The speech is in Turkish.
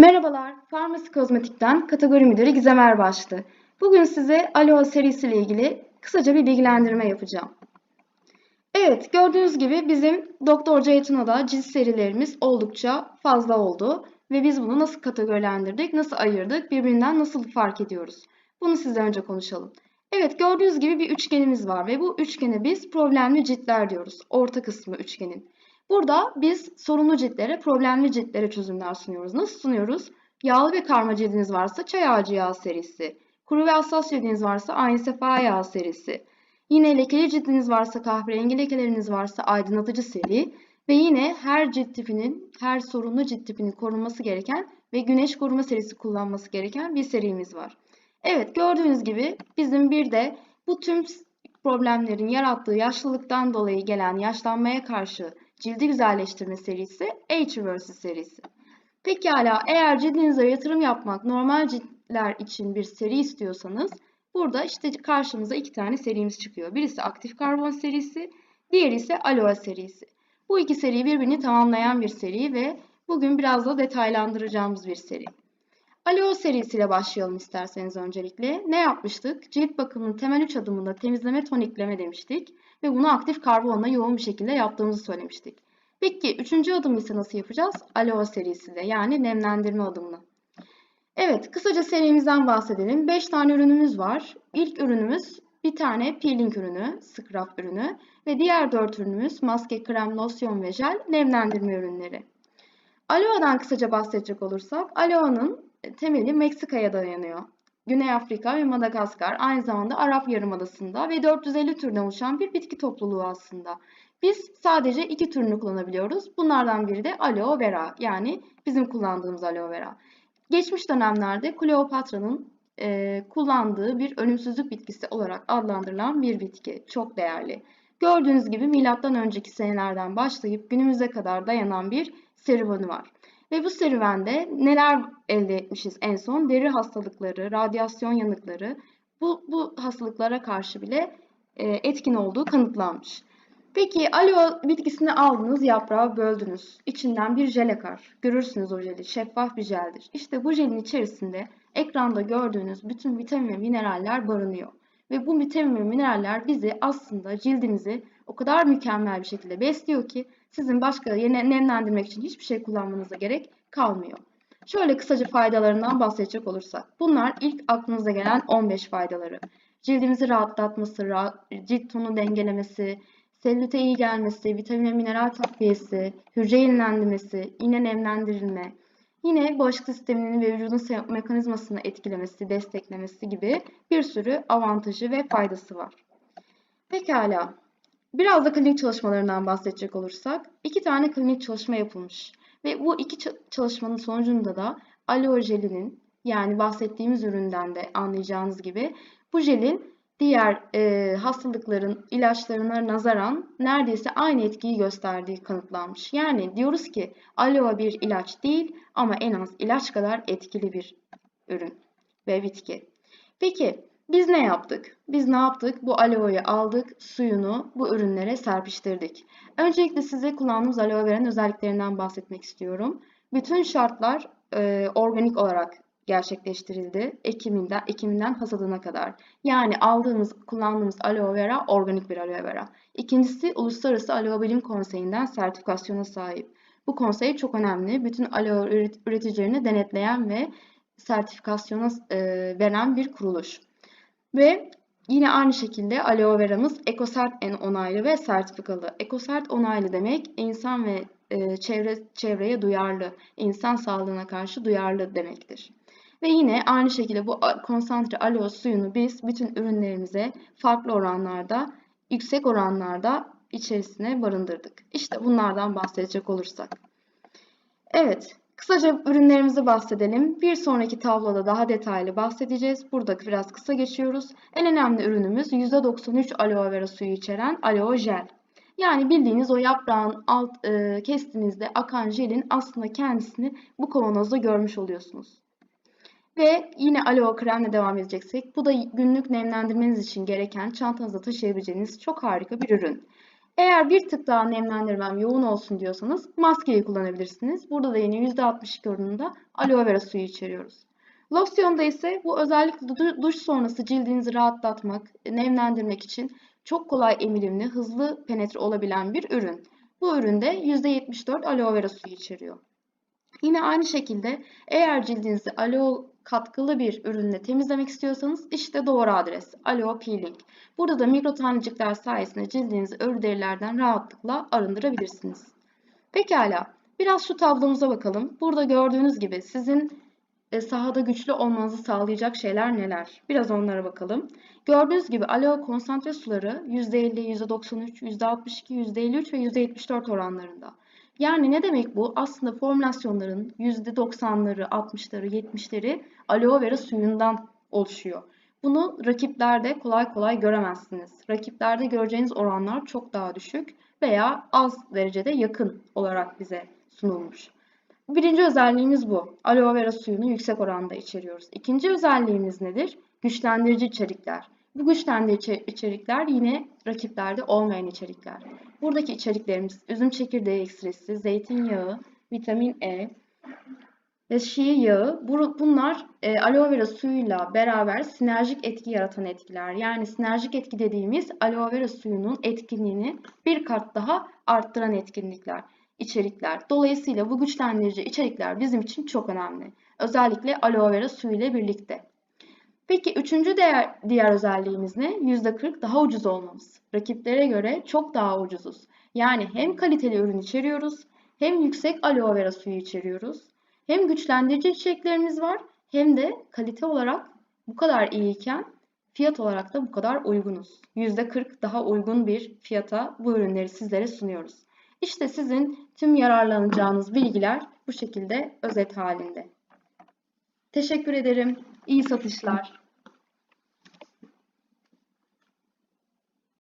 Merhabalar, Farmasi Kozmetik'ten kategori müdürü Gizem Erbaşlı. Bugün size Aloe serisiyle ilgili kısaca bir bilgilendirme yapacağım. Evet, gördüğünüz gibi bizim Doktor Ceytuna'da cilt serilerimiz oldukça fazla oldu. Ve biz bunu nasıl kategorilendirdik, nasıl ayırdık, birbirinden nasıl fark ediyoruz? Bunu sizle önce konuşalım. Evet, gördüğünüz gibi bir üçgenimiz var ve bu üçgene biz problemli ciltler diyoruz. Orta kısmı üçgenin. Burada biz sorunlu ciltlere, problemli ciltlere çözümler sunuyoruz. Nasıl sunuyoruz? Yağlı ve karma cildiniz varsa çay ağacı yağı serisi. Kuru ve hassas cildiniz varsa aynı sefa yağı serisi. Yine lekeli cildiniz varsa kahverengi lekeleriniz varsa aydınlatıcı seri. Ve yine her cilt tipinin, her sorunlu cilt tipinin korunması gereken ve güneş koruma serisi kullanması gereken bir serimiz var. Evet gördüğünüz gibi bizim bir de bu tüm problemlerin yarattığı yaşlılıktan dolayı gelen yaşlanmaya karşı cildi güzelleştirme serisi H-Reverse serisi. Pekala eğer cildinize yatırım yapmak normal ciltler için bir seri istiyorsanız burada işte karşımıza iki tane serimiz çıkıyor. Birisi aktif karbon serisi, diğeri ise aloe serisi. Bu iki seri birbirini tamamlayan bir seri ve bugün biraz da detaylandıracağımız bir seri. Aloe serisiyle başlayalım isterseniz öncelikle. Ne yapmıştık? Cilt bakımının temel 3 adımında temizleme tonikleme demiştik ve bunu aktif karbonla yoğun bir şekilde yaptığımızı söylemiştik. Peki üçüncü adım ise nasıl yapacağız? Aloe serisiyle yani nemlendirme adımını. Evet kısaca serimizden bahsedelim. 5 tane ürünümüz var. İlk ürünümüz bir tane peeling ürünü, scrub ürünü ve diğer 4 ürünümüz maske, krem, losyon ve jel nemlendirme ürünleri. Aloe'dan kısaca bahsedecek olursak Aloe'nın temeli Meksika'ya dayanıyor. Güney Afrika ve Madagaskar aynı zamanda Arap Yarımadası'nda ve 450 türden oluşan bir bitki topluluğu aslında. Biz sadece iki türünü kullanabiliyoruz. Bunlardan biri de aloe vera yani bizim kullandığımız aloe vera. Geçmiş dönemlerde Kleopatra'nın e, kullandığı bir ölümsüzlük bitkisi olarak adlandırılan bir bitki. Çok değerli. Gördüğünüz gibi milattan önceki senelerden başlayıp günümüze kadar dayanan bir serüveni var. Ve bu serüvende neler elde etmişiz en son? Deri hastalıkları, radyasyon yanıkları bu, bu hastalıklara karşı bile e, etkin olduğu kanıtlanmış. Peki aloe bitkisini aldınız, yaprağı böldünüz. İçinden bir jel akar. Görürsünüz o jeli. Şeffaf bir jeldir. İşte bu jelin içerisinde ekranda gördüğünüz bütün vitamin ve mineraller barınıyor. Ve bu vitamin ve mineraller bizi aslında cildimizi o kadar mükemmel bir şekilde besliyor ki sizin başka nemlendirmek için hiçbir şey kullanmanıza gerek kalmıyor. Şöyle kısaca faydalarından bahsedecek olursak. Bunlar ilk aklınıza gelen 15 faydaları. Cildimizi rahatlatması, cilt tonu dengelemesi, selülite iyi gelmesi, vitamin ve mineral takviyesi, hücre yenilendirmesi, yine nemlendirilme, yine bağışıklık sisteminin ve vücudun mekanizmasını etkilemesi, desteklemesi gibi bir sürü avantajı ve faydası var. Pekala, biraz da klinik çalışmalarından bahsedecek olursak, iki tane klinik çalışma yapılmış. Ve bu iki çalışmanın sonucunda da aloe jelinin yani bahsettiğimiz üründen de anlayacağınız gibi bu jelin diğer e, hastalıkların ilaçlarına nazaran neredeyse aynı etkiyi gösterdiği kanıtlanmış. Yani diyoruz ki aloe bir ilaç değil ama en az ilaç kadar etkili bir ürün ve bitki. Peki biz ne yaptık? Biz ne yaptık? Bu aloe'yu aldık, suyunu bu ürünlere serpiştirdik. Öncelikle size kullandığımız aloe vera'nın özelliklerinden bahsetmek istiyorum. Bütün şartlar e, organik olarak gerçekleştirildi. Ekiminden, ekiminden hasadına kadar. Yani aldığımız, kullandığımız aloe vera organik bir aloe vera. İkincisi Uluslararası Aloe Bilim Konseyi'nden sertifikasyona sahip. Bu konsey çok önemli. Bütün aloe üreticilerini denetleyen ve sertifikasyona e, veren bir kuruluş. Ve yine aynı şekilde aloe veramız EcoCert en onaylı ve sertifikalı. EcoCert onaylı demek insan ve e, çevre çevreye duyarlı, insan sağlığına karşı duyarlı demektir. Ve yine aynı şekilde bu konsantre aloe suyunu biz bütün ürünlerimize farklı oranlarda, yüksek oranlarda içerisine barındırdık. İşte bunlardan bahsedecek olursak. Evet, kısaca ürünlerimizi bahsedelim. Bir sonraki tabloda daha detaylı bahsedeceğiz. Burada biraz kısa geçiyoruz. En önemli ürünümüz %93 aloe vera suyu içeren aloe jel. Yani bildiğiniz o yaprağın alt e, kestiğinizde akan jelin aslında kendisini bu kavanozda görmüş oluyorsunuz. Ve yine aloe kremle devam edeceksek bu da günlük nemlendirmeniz için gereken çantanızda taşıyabileceğiniz çok harika bir ürün. Eğer bir tık daha nemlendirmem yoğun olsun diyorsanız maskeyi kullanabilirsiniz. Burada da yine %62 oranında aloe vera suyu içeriyoruz. Losyonda ise bu özellikle du- duş sonrası cildinizi rahatlatmak, nemlendirmek için çok kolay emilimli, hızlı penetre olabilen bir ürün. Bu üründe %74 aloe vera suyu içeriyor. Yine aynı şekilde eğer cildinizi aloe katkılı bir ürünle temizlemek istiyorsanız işte doğru adres aloe peeling. Burada da mikro tanecikler sayesinde cildinizi örü derilerden rahatlıkla arındırabilirsiniz. Pekala biraz şu tablomuza bakalım. Burada gördüğünüz gibi sizin e, sahada güçlü olmanızı sağlayacak şeyler neler? Biraz onlara bakalım. Gördüğünüz gibi aloe konsantre suları %50, %93, %62, %53 ve %74 oranlarında. Yani ne demek bu? Aslında formülasyonların %90'ları, 60'ları, 70'leri aloe vera suyundan oluşuyor. Bunu rakiplerde kolay kolay göremezsiniz. Rakiplerde göreceğiniz oranlar çok daha düşük veya az derecede yakın olarak bize sunulmuş. Birinci özelliğimiz bu. Aloe vera suyunu yüksek oranda içeriyoruz. İkinci özelliğimiz nedir? Güçlendirici içerikler. Bu güçlendirici içerikler yine rakiplerde olmayan içerikler. Buradaki içeriklerimiz üzüm çekirdeği ekstresi, zeytinyağı, vitamin E ve şii yağı. Bu- Bunlar e, aloe vera suyuyla beraber sinerjik etki yaratan etkiler. Yani sinerjik etki dediğimiz aloe vera suyunun etkinliğini bir kat daha arttıran etkinlikler, içerikler. Dolayısıyla bu güçlendirici içerikler bizim için çok önemli. Özellikle aloe vera suyu ile birlikte. Peki üçüncü diğer, diğer özelliğimiz ne? %40 daha ucuz olmamız. Rakiplere göre çok daha ucuzuz. Yani hem kaliteli ürün içeriyoruz, hem yüksek aloe vera suyu içeriyoruz, hem güçlendirici içeriklerimiz var, hem de kalite olarak bu kadar iyiyken fiyat olarak da bu kadar uygunuz. %40 daha uygun bir fiyata bu ürünleri sizlere sunuyoruz. İşte sizin tüm yararlanacağınız bilgiler bu şekilde özet halinde. Teşekkür ederim. İyi satışlar.